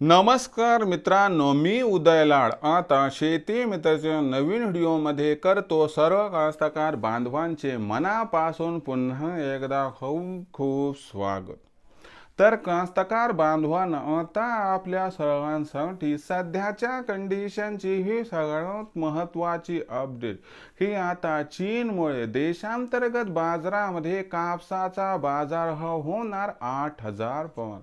नमस्कार मित्रांनो मी उदय लाड. आता शेती मित्राच्या नवीन व्हिडिओमध्ये करतो सर्व कास्तकार बांधवांचे मनापासून पुन्हा एकदा खूप खूप स्वागत. तर कास्तकार बांधवांना आता आपल्या सर्वांसाठी सध्याच्या कंडिशनची ही सगळ्यात महत्त्वाची अपडेट की आता चीनमुळे देशांतर्गत बाजारामध्ये कापसाचा बाजारभाव होणार आठ हजार पवन.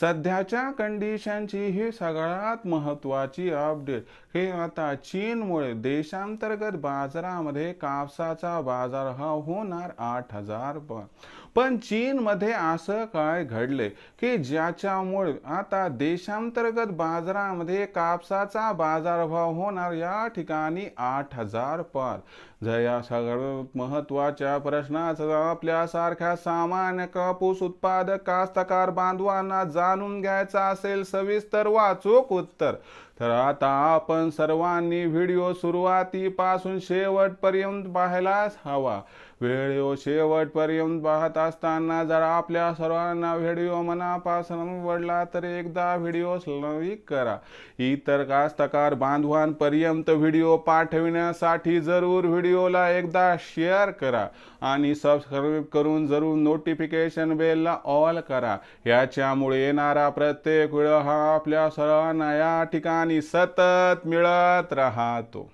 सध्याच्या कंडिशनची ही सगळ्यात महत्त्वाची अपडेट की आता चीनमुळे देशांतर्गत बाजारामध्ये कापसाचा बाजार हा होणार आठ हजार पॉईंट पण चीनमध्ये असं काय घडले की ज्याच्यामुळे आता देशांतर्गत बाजारामध्ये कापसाचा बाजारभाव होणार या ठिकाणी आठ हजार पार. जर या सगळ्यात महत्त्वाच्या प्रश्नाचा आपल्यासारख्या सामान्य कापूस उत्पादक कास्तकार बांधवांना जाणून घ्यायचा असेल सविस्तर वाचूक उत्तर. तर आता आपण सर्वांनी व्हिडिओ सुरुवातीपासून शेवटपर्यंत पाहायलाच हवा. व्हिडिओ शेवटपर्यंत पाहत असताना जर आपल्या सर्वांना व्हिडिओ मनापासून आवडला तर एकदा व्हिडिओ लाईक करा. इतर कास्तकार बांधवांपर्यंत व्हिडिओ पाठविण्यासाठी जरूर व्हिडिओला एकदा शेअर करा आणि सबस्क्राईब करून जरूर नोटिफिकेशन बेलला ऑल करा. याच्यामुळे येणारा प्रत्येक व्हिडिओ हा आपल्या सर्वांना या ठिकाणी सतत मिळत राहतो.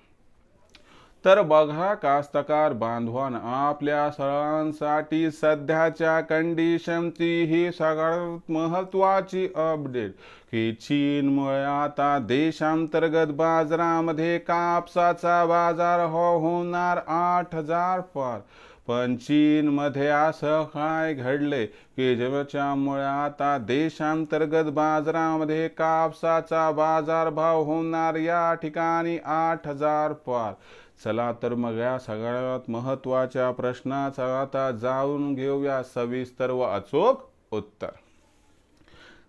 तर बघा कास्तकार बांधवान आपल्या सर्वांसाठी सध्याच्या कंडिशनची ही सगळ्यात महत्वाची अपडेट की चीनमुळे आता देशांतर्गत बाजारामध्ये कापसाचा बाजार हो होणार आठ हजार पार. पण चीनमध्ये असं काय घडले की ज्याच्यामुळे आता देशांतर्गत बाजारामध्ये कापसाचा बाजारभाव होणार या ठिकाणी आठ हजार पार. चला तर मग या सगळ्यात महत्त्वाच्या प्रश्नाचा आता जाऊन घेऊया. सविस्तर व अचूक उत्तर.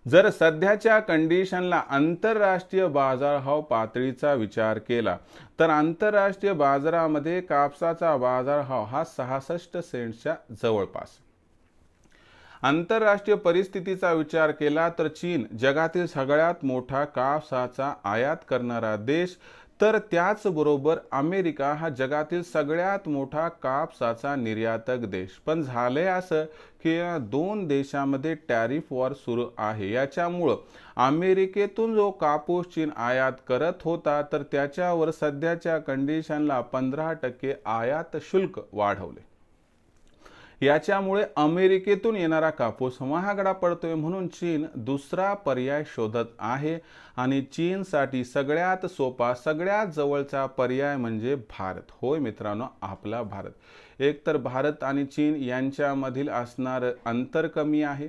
जर सध्याच्या कंडिशनला आंतरराष्ट्रीय बाजारभाव पातळीचा विचार केला तर आंतरराष्ट्रीय बाजारामध्ये कापसाचा बाजारभाव हा सहासष्ट सेंटच्या जवळपास. आंतरराष्ट्रीय परिस्थितीचा विचार केला तर चीन जगातील सगळ्यात मोठा कापसाचा आयात करणारा देश तर त्याचबरोबर अमेरिका हा जगातील सगळ्यात मोठा कापसाचा निर्यातक देश. पण झाले असं की या दोन देशामध्ये टॅरिफ वॉर सुरू आहे. याच्यामुळं अमेरिकेतून जो कापूस चीन आयात करत होता तर त्याच्यावर सध्याच्या कंडिशनला पंधरा टक्के आयात शुल्क वाढवले. याच्यामुळे अमेरिकेतून येणारा कापूस महागडा पडतोय म्हणून चीन दुसरा पर्याय शोधत आहे. आणि चीनसाठी सगळ्यात सोपा सगळ्यात जवळचा पर्याय म्हणजे भारत. होय मित्रांनो आपला भारत. एक तर भारत आणि चीन यांच्यामधील असणारं अंतर कमी आहे.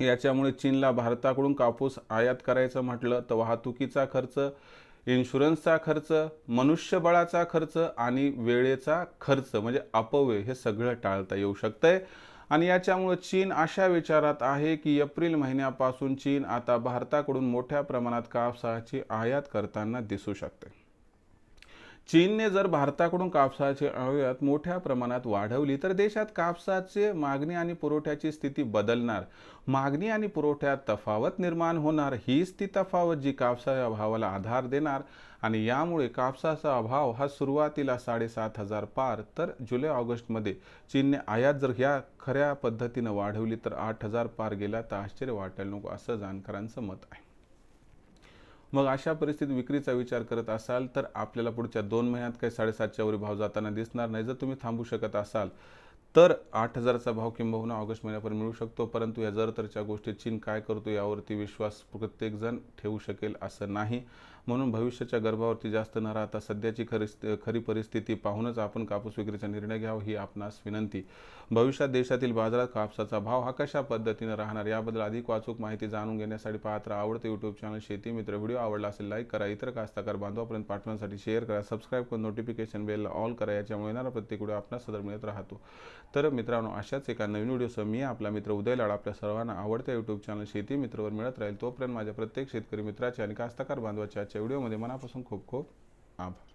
याच्यामुळे चीनला भारताकडून कापूस आयात करायचं म्हटलं तर वाहतुकीचा खर्च इन्शुरन्सचा खर्च मनुष्यबळाचा खर्च आणि वेळेचा खर्च म्हणजे अपव्यय हे सगळं टाळता येऊ शकतंय. आणि याच्यामुळे चीन अशा विचारात आहे की एप्रिल महिन्यापासून चीन आता भारताकडून मोठ्या प्रमाणात कापसाची आयात करताना दिसू शकते चीनने जर भारताकडून कापसाची आयात मोठ्या प्रमाणात वाढवली तर देशात कापसाचे मागणी आणि पुरवठ्याची स्थिती बदलणार. मागणी आणि पुरवठ्यात तफावत निर्माण होणार हीच ती तफावत जी कापसाच्या भावाला आधार देणार आणि यामुळे कापसाचा अभाव हा सुरुवातीला साडेसात हजार पार तर जुलै ऑगस्टमध्ये चीनने आयात जर ह्या खऱ्या पद्धतीनं वाढवली तर आठ हजार पार गेला तर आश्चर्य वाटायला नको असं जाणकारांचं मत आहे. मग अशा परिस्थितीत विक्रीचा विचार करत असाल तर आपल्याला पुढच्या दोन महिन्यात काही साडेसातच्या वरी भाव जाताना दिसणार नाही. जर तुम्ही थांबू शकत असाल तर आठ हजाराचा भाव किंबहुना ऑगस्ट महिन्यापर्यंत मिळू शकतो. परंतु या जर तरच्या गोष्टी चीन काय करतो यावरती विश्वास प्रत्येकजण ठेवू शकेल असं नाही. म्हणून भविष्याच्या गर्भावरती जास्त न राहता सध्याची खरी खरी परिस्थिती पाहूनच आपण कापूस विक्रीचा निर्णय घ्यावा ही आपणास विनंती. भविष्यात देशातील बाजारात कापसाचा भाव हा कशा पद्धतीने राहणार याबद्दल अधिक वाचूक माहिती जाणून घेण्यासाठी पाहत राहा. आवडते यूट्यूब चॅनल शेती मित्र व्हिडिओ आवडला असेल लाईक करा. इतर कास्ताकार बांधवापर्यंत पाठवण्यासाठी शेअर करा. सबस्क्राईब करून नोटिफिकेशन बेल ऑल करा. याच्यामुळे येणारा प्रत्येक व्हिडिओ आपणास सदर मिळत राहतो. तर मित्रांनो अशाच एका नवीन व्हिडिओसह मी आपला मित्र उदय लाड आपल्या सर्वांना आवडत्या यूट्यूब चॅनल शेती मित्रवर मिळत राहील तोपर्यंत माझ्या प्रत्येक शेतकरी मित्राचे आणि कास्ताकार बांधवाच्या आजच्या व्हिडिओमध्ये मनापासून खूप खूप आभार.